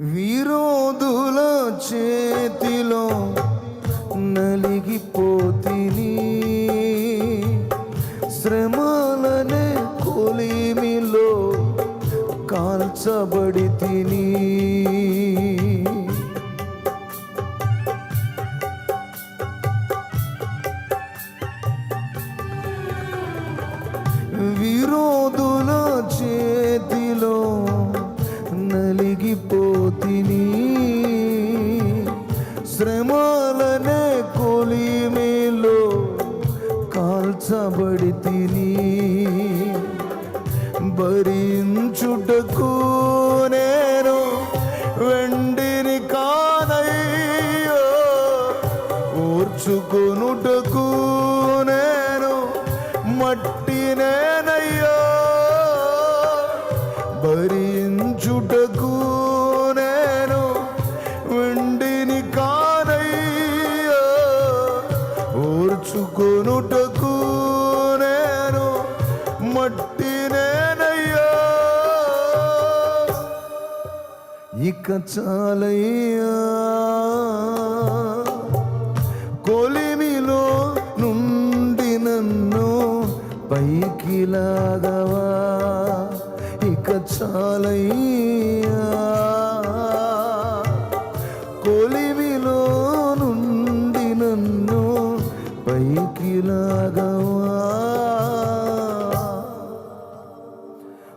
విరోధుల చేతిలో నలిగిపోతిని. శ్రమలనే కొలిమిలో కాల్చబడి తిని విరో శ్రమాలనే కొలిమిలో కాల్చబడి తిని భరించుటకు నేను వెండిని కాదయ్యో ఓర్చుకొనుటకు నేను మట్టి నేనయ్యో. భరించుటకు ఓర్చుకొనుటకు నేను మట్టినేనయ్యో ఇక చాలయ్యా. కొలిమిలో నుండి నన్ను పైకి లాగవా ఇక చాలయ్యా.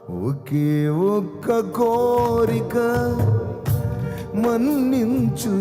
ఒకే ఒక్క కోరిక మన్నించు